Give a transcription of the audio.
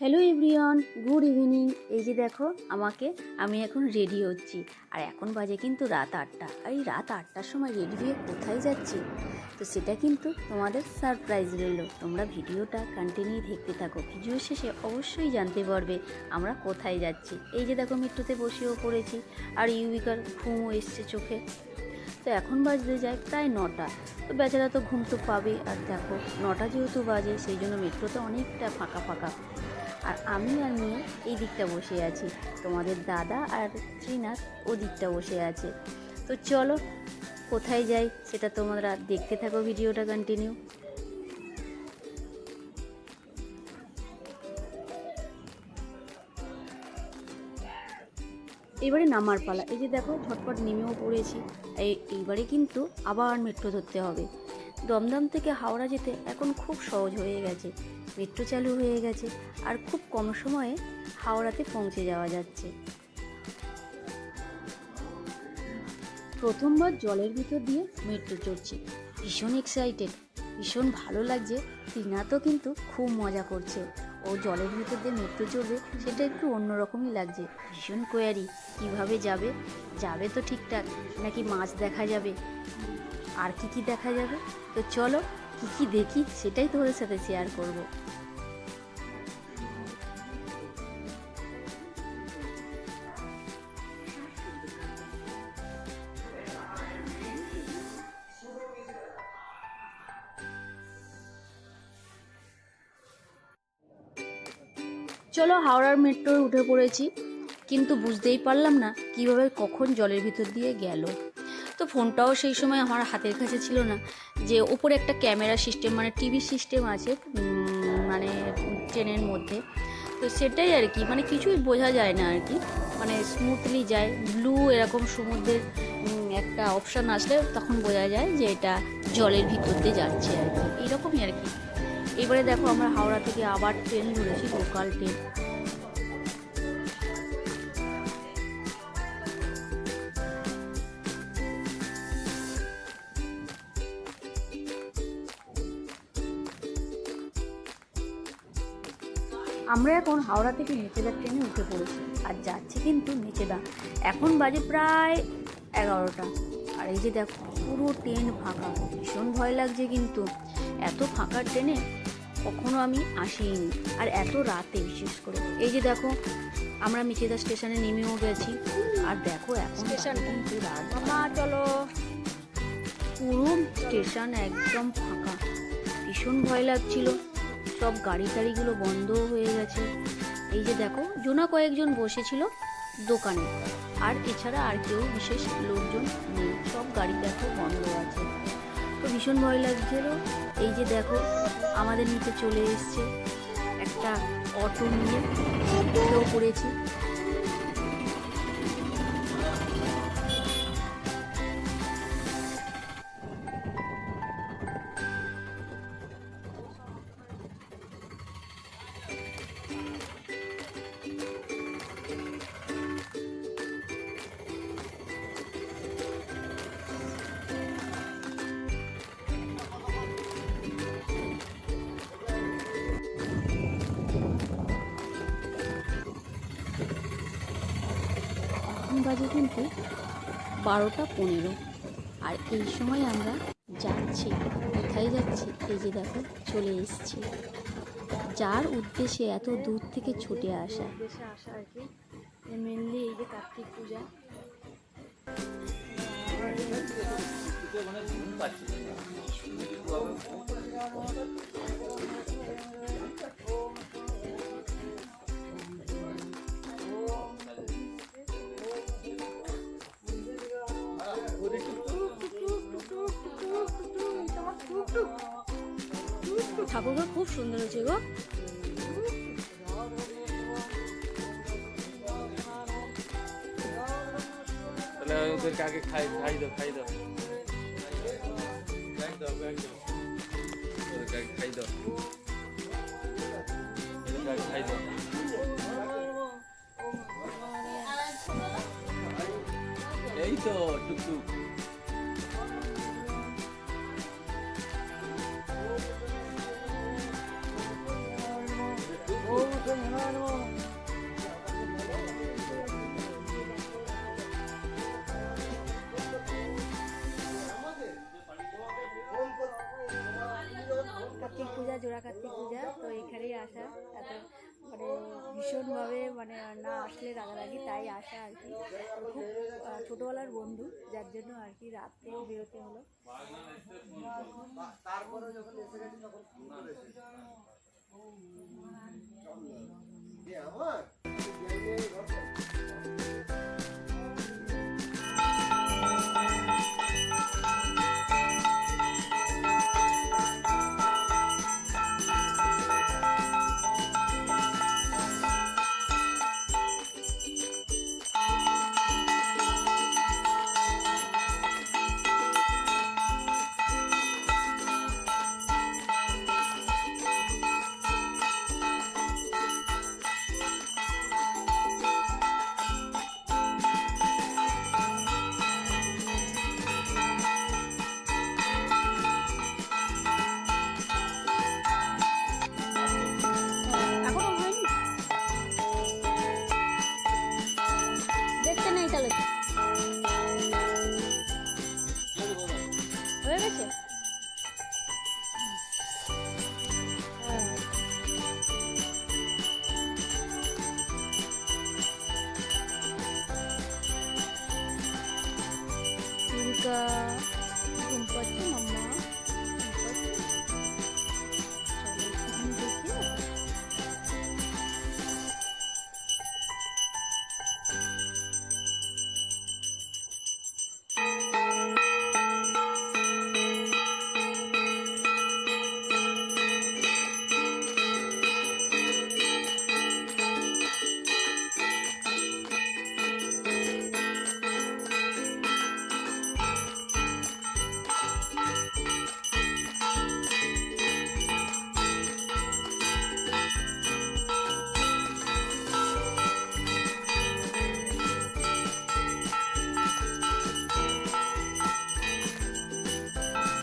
Hello everyone good evening এই যে দেখো, আমাকে আমি এখন রেডি হচ্ছি। আর এখন বাজে কিন্তু রাত আটটা। আর এই রাত আটটার সময় রেডি হয়ে কোথায় যাচ্ছি? তো সেটা কিন্তু তোমাদের সারপ্রাইজ রইল। তোমরা ভিডিওটা কন্টিনিউ দেখতে থাকো। ভিডিও শেষে অবশ্যই জানতে পারবে আমরা কোথায় যাচ্ছি। এই যে দেখো, মেট্রোতে বসেও পড়েছি। আর ইউবিকার ঘুমও এসছে চোখে। তো এখন বাজতে যায় প্রায় নটা। তো বেচারা তো ঘুম তো পাবেই। আর দেখো, নটা যেহেতু বাজে, সেই জন্য মেট্রোতে অনেকটা ফাঁকা ফাঁকা। আর আমি আর মেয়ে এই দিকটা বসে আছি। তোমাদের দাদা আর শ্রীনাথ ও দিকটা বসে আছে। তো চলো, কোথায় যাই, সেটা তোমরা দেখতে থাকো ভিডিওটা কন্টিনিউ এবারে নামার পালা। এই যে দেখো, ঝটপট নেমেও পড়েছি। এই, এইবারে কিন্তু আবার মেট্রো ধরতে হবে। দমদম থেকে হাওড়া যেতে এখন খুব সহজ হয়ে গেছে। মেট্রো চালু হয়ে গেছে আর খুব কম সময়ে হাওড়াতে পৌঁছে যাওয়া যাচ্ছে। প্রথমবার জলের ভিতর দিয়ে মেট্রো চড়ছি। ভীষণ এক্সাইটেড ভীষণ ভালো লাগছে। টিনা তো কিন্তু খুব মজা করছে। ও জলের ভিতর দিয়ে মেট্রো চলবে সেটা একটু অন্যরকমই লাগছে। ভীষণ কোয়ারি কীভাবে যাবে? যাবে তো ঠিকঠাক, নাকি মাছ দেখা যাবে? আর কি কি দেখা যাবে? তো চলো, কি কি দেখি সেটাই তোমাদের সাথে শেয়ার করব। চলো হাওড়ার মেট্রোয় উঠে পড়েছি। কিন্তু বুঝতেই পারলাম না কীভাবে কখন জলের ভিতর দিয়ে গেল। তো ফোনটাও সেই সময় আমার হাতের কাছে ছিল না যে ওপরে একটা ক্যামেরা সিস্টেম মানে টিভি সিস্টেম আছে মানে ট্রেনের মধ্যে। তো সেটাই আর কি মানে কিছুই বোঝা যায় না আর কি। মানে স্মুথলি যায় ব্লু এরকম সমুদ্রের একটা অপশান আসলে তখন বোঝা যায় যে এটা জলের ভিতর দিয়ে যাচ্ছে আর কি। এরকমই আর কি। এবারে দেখো আমরা হাওড়া থেকে আবার ট্রেন ধরেছি লোকাল ট্রেন আমরা এখন হাওড়া থেকে মেচেদা ট্রেনে উঠে পড়েছি, আর যাচ্ছি কিন্তু মেচেদা এখন বাজে প্রায় এগারোটা। আর এই যে দেখো, পুরো ট্রেন ফাঁকা। ভীষণ ভয় লাগছে কিন্তু। এত ফাঁকা ট্রেনে কখনো আমি আসিনি। আর এত রাতে বিশেষ করে। এই যে দেখো আমরা মেচেদা স্টেশনে নেমেও গেছি। আর দেখো এখন স্টেশন কিন্তু রাত চলো। পুরো স্টেশন একদম ফাঁকা। ভীষণ ভয় লাগছিল। সব গাড়ি টাড়িগুলো বন্ধ হয়ে গেছে। এই যে দেখো জোনা কয়েকজন বসেছিল দোকানে। আর এছাড়া আর কেউ বিশেষ লোকজন নেই। সব গাড়ি দেখো বন্ধ আছে। তো ভীষণ ভয় লাগছিল। এই যে দেখো, আমাদের নিচে চলে এসছে একটা অটো নিয়ে। পড়েছি। বাজে কিন্তু বারোটা পনেরো। আর এই সময় আমরা যাচ্ছি, কোথায় যাচ্ছি, এই যে দেখো, চলে এসছি। যার উদ্দেশ্যে এত দূর থেকে ছুটে আসা। মেনলি এই যে কার্তিক পূজা। ঠাকুরঘর খুব সুন্দর হয়েছে গো। এই তো টুকটুক। আসা। এত মানে ভীষণভাবে মানে না আসলে রাগারাগি তাই আসা আর কি। খুব ছোটোবেলার বন্ধু যার জন্য আর কি রাত থেকে বেরোতে হলো। এখনও the